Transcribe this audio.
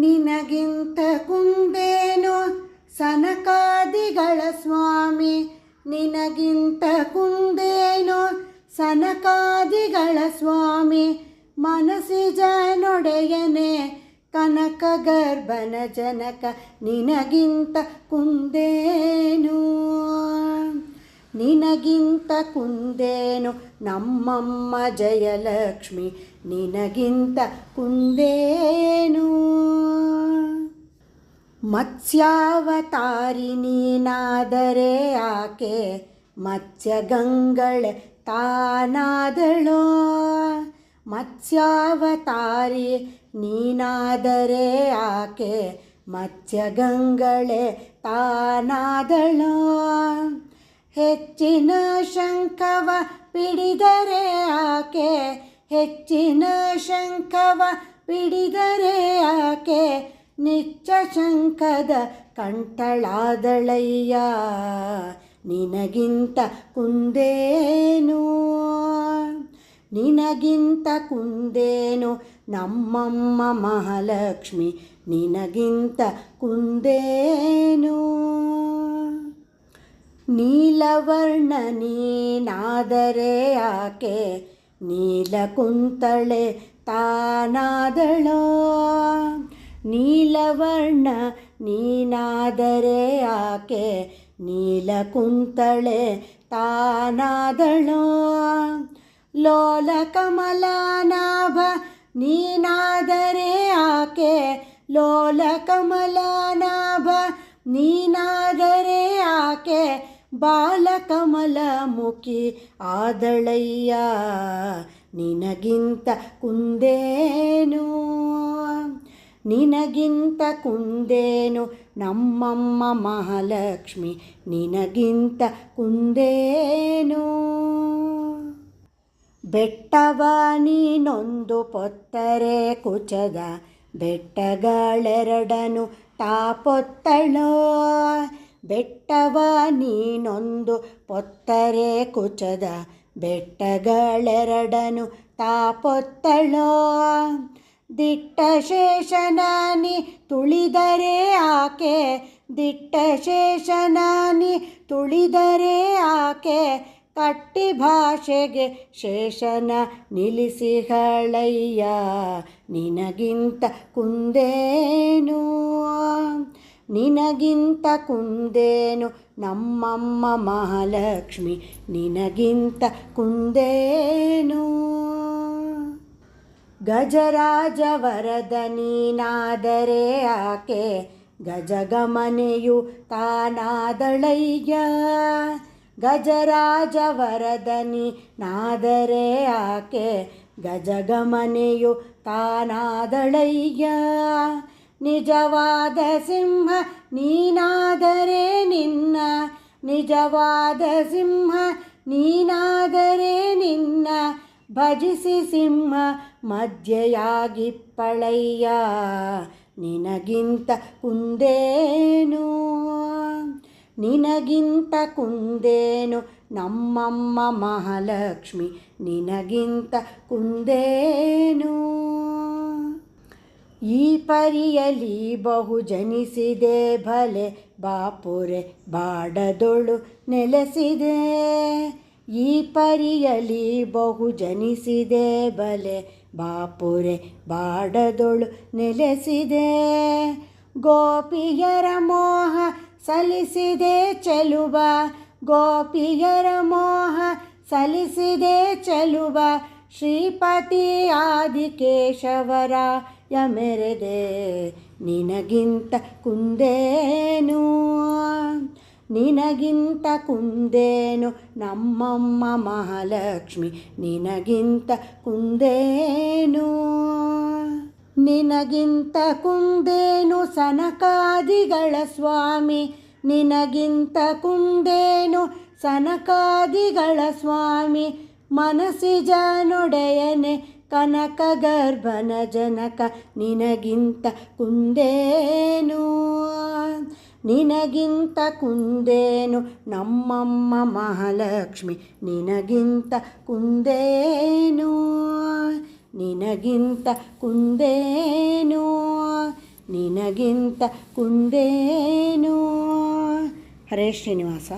ನಿನಗಿಂತ ಕುಂದೇನು ಸನಕಾದಿಗಳ ಸ್ವಾಮಿ? ನಿನಗಿಂತ ಕುಂದೇನು ಸನಕಾದಿಗಳ ಸ್ವಾಮಿ? ಮನಸಿಜ ನೊಡೆಯನೆ ಕನಕ ಗರ್ಭನ ಜನಕ ನಿನಗಿಂತ ಕುಂದೇನು? ನಿನಗಿಂತ ಕುಂದೇನು ನಮ್ಮಮ್ಮ ಜಯಲಕ್ಷ್ಮಿ, ನಿನಗಿಂತ ಕುಂದೇನು? ಮತ್ಸ್ಯಾವತಾರಿ ನೀನಾದರೆ ಆಕೆ ಮತ್ಸ್ಯಗಂಗಳೆ ತಾನಾದಳೋ. ಮತ್ಸ್ಯಾವತಾರಿ ನೀನಾದರೆ ಆಕೆ ಮತ್ಸ್ಯಗಂಗಳೆ ತಾನಾದಳೋ. ಹೆಚ್ಚಿನ ಶಂಕವ ಪಿಡಿದರೆ ಆಕೆ, ಹೆಚ್ಚಿನ ಶಂಕವ ಪಿಡಿದರೆ ಆಕೆ, ನಿಚ್ಚ ಶಂಕದ ಕಂಠಳಾದಳಯ್ಯ, ನಿನಗಿಂತ ಕುಂದೇನು? ನಿನಗಿಂತ ಕುಂದೇನು? ನಮ್ಮಮ್ಮ ಮಹಾಲಕ್ಷ್ಮಿ, ನಿನಗಿಂತ ಕುಂದೇನು? ನೀಲವರ್ಣ ನೀನಾದರೆ ಆಕೆ, ನೀಲಕುಂತಳೆ ತಾನಾದಳೋ. ನೀಲವರ್ಣ ನೀನಾದರೆ ಆಕೆ, ನೀಲಕುಂತಳೆ ತಾನಾದಳೋ. ಲೋಲ ಕಮಲನಾಭ ನೀನಾದರೆ ಆಕೆ ಲೋಲ ಕಮಲನಾಭ ನೀ ಬಾಲಕಮಲ ಮುಖಿ ಆದಳಯ್ಯ, ನಿನಗಿಂತ ಕುಂದೇನು? ನಿನಗಿಂತ ಕುಂದೇನು? ನಮ್ಮಮ್ಮ ಮಹಾಲಕ್ಷ್ಮಿ, ನಿನಗಿಂತ ಕುಂದೇನು? ಬೆಟ್ಟವ ನೀನೊಂದು ಪೊತ್ತರೆ ಕುಚದ, ಬೆಟ್ಟಗಳೆರಡನು ತಾಪೊತ್ತಳೋ? ಬೆಟ್ಟವ ನೀನೊಂದು ಪೊತ್ತರೆ ಕುಚದ ಬೆಟ್ಟಗಳೆರಡನು ತಾಪೊತ್ತಳೋ. ದಿಟ್ಟ ಶೇಷನಾನಿ ತುಳಿದರೆ ಆಕೆ, ದಿಟ್ಟ ಶೇಷನಾನಿ ತುಳಿದರೆ ಆಕೆ, ಕಟ್ಟಿ ಭಾಷೆಗೆ ಶೇಷನ ನಿಲ್ಲಿಸಿಗಳಯ್ಯ ನಿನಗಿಂತ ಕುಂದೇನು. ನಿನಗಿಂತ ಕುಂದೇನು ನಮ್ಮಮ್ಮ ಮಹಾಲಕ್ಷ್ಮಿ, ನಿನಗಿಂತ ಕುಂದೇನು? ಗಜರಾಜ ವರದ ನೀನಾದರೆ ಆಕೆ, ಗಜಗಮನೆಯು ತಾನಾದಳಯ್ಯ. ಗಜರಾಜ ವರದನಿ ನಾದರೆ ಆಕೆ, ಗಜಗಮನೆಯು ತಾನಾದಳಯ್ಯ. ನಿಜವಾದ ಸಿಂಹ ನೀನಾದರೆ ನಿನ್ನ. ನಿಜವಾದ ಸಿಂಹ ನೀನಾದರೆ ನಿನ್ನ. ಭಜಿಸಿ ಸಿಂಹ ಮಧ್ಯೆಯಾಗಿಪ್ಪಳಯ್ಯ ನಿನಗಿಂತ ಕುಂದೇನು? ನಿನಗಿಂತ ಕುಂದೇನು? ನಮ್ಮಮ್ಮ ಮಹಾಲಕ್ಷ್ಮಿ, ನಿನಗಿಂತ ಕುಂದೇನು? ಈ ಪರಿಯಲಿ ಬಹು ಜನಿಸಿದೆ ಭಲೆ ಬಾಪುರೆ ಬಾಡದೊಳು ನೆಲೆಸಿದೆ. ಈ ಪರಿಯಲಿ ಬಹು ಜನಿಸಿದೆ ಬಲೆ ಬಾಪುರೆ ಬಾಡದೊಳು ನೆಲೆಸಿದೆ. ಗೋಪಿಯರ ಮೋಹ ಸಲಿಸಿದೆ ಚೆಲುವ, ಗೋಪಿಯರ ಮೋಹ ಸಲಿಸಿದೆ ಚೆಲುವ ಶ್ರೀಪತಿ ಆದಿಕೇಶವರ ಯಮೆರೆದೆ ನಿನಗಿಂತ ಕುಂದೇನು? ನಿನಗಿಂತ ಕುಂದೇನು? ನಮ್ಮಮ್ಮ ಮಹಾಲಕ್ಷ್ಮಿ, ನಿನಗಿಂತ ಕುಂದೇನು? ನಿನಗಿಂತ ಕುಂದೇನು ಸನಕಾದಿಗಳ ಸ್ವಾಮಿ? ನಿನಗಿಂತ ಕುಂದೇನು ಸನಕಾದಿಗಳ ಸ್ವಾಮಿ? ಮನಸ್ಸಿಜ ನೊಡೆಯನೆ ಕನಕ ಗರ್ಭನ ಜನಕ ನಿನಗಿಂತ ಕುಂದೇನು? ನಿನಗಿಂತ ಕುಂದೇನು? ನಮ್ಮಮ್ಮ ಮಹಾಲಕ್ಷ್ಮಿ ನಿನಗಿಂತ ಕುಂದೇನು? ನಿನಗಿಂತ ಕುಂದೇನು? ನಿನಗಿಂತ ಕುಂದೇನು? ಹರೇ ಶ್ರೀನಿವಾಸ.